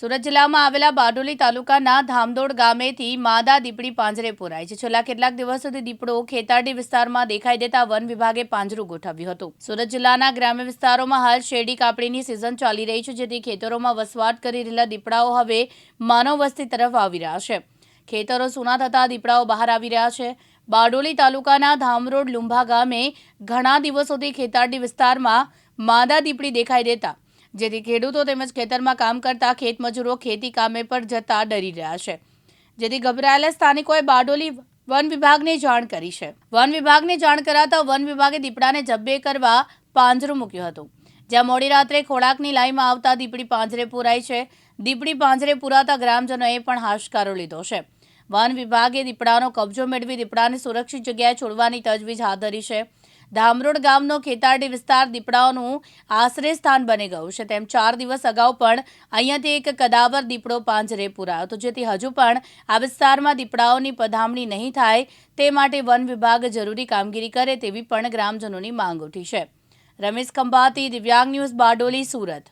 સુરત જિલ્લામાં આવેલા બારડોલી તાલુકાના ધામદોડ ગામેથી માદા દીપડી પાંજરે પુરાય છે. છેલ્લા કેટલાક દિવસ સુધી દીપડો ખેતરડી વિસ્તારમાં દેખાઈ દેતા વન વિભાગે પાંજરું ગોઠવ્યું હતું. સુરત જિલ્લાના ગ્રામ્ય વિસ્તારોમાં હાલ શેરડી કાપડીની સિઝન ચાલી રહી છે, જેથી ખેતરોમાં વસવાટ કરી રહેલા દીપડાઓ હવે માનવ વસ્તી તરફ આવી રહ્યા છે. ખેતરો સૂના થતા દીપડાઓ બહાર આવી રહ્યા છે. બારડોલી તાલુકાના ધામરોડ લુંભા ગામે ઘણા દિવસોથી ખેતરડી વિસ્તારમાં માદા દીપડી દેખાઈ દેતા જેથી ખેડૂતો તેમજ ખેતરમાં કામ કરતા ખેતમજૂરો ખેતી કામે પર જતા ડરી રહ્યા છે. જેથી ગભરાયેલા સ્થાનિકોએ બારડોલી વન વિભાગને જાણ કરી છે. વન વિભાગને જાણ કરાતા વન વિભાગે દીપડાને જબ્બે કરવા પાંજરું મૂક્યું હતું. જ્યાં મોડી રાત્રે ખોરાકની લાઈમાં આવતા દીપડી પાંજરે પુરાઈ છે. દીપડી પાંજરે પુરાતા ગ્રામજનોએ પણ હાશકારો લીધો છે. વન વિભાગે દીપડાનો કબજો મેળવી દીપડાને સુરક્ષિત જગ્યાએ છોડવાની તજવીજ હાથ ધરી છે. ધામરોડ ગામનો ખેતાડી વિસ્તાર દીપડાઓનું આશ્રય સ્થાન બની ગયું છે. તેમ ચાર દિવસ અગાઉ પણ અહીંયાથી એક કદાવર દીપડો પાંજરે પુરાયો હતો, જેથી હજુ પણ આ વિસ્તારમાં દીપડાઓની પધામણી નહીં થાય તે માટે વન વિભાગ જરૂરી કામગીરી કરે તેવી પણ ગ્રામજનોની માંગ ઉઠી છે. રમેશ ખંભાતી, દિવ્યાંગ ન્યૂઝ, બારડોલી, સુરત.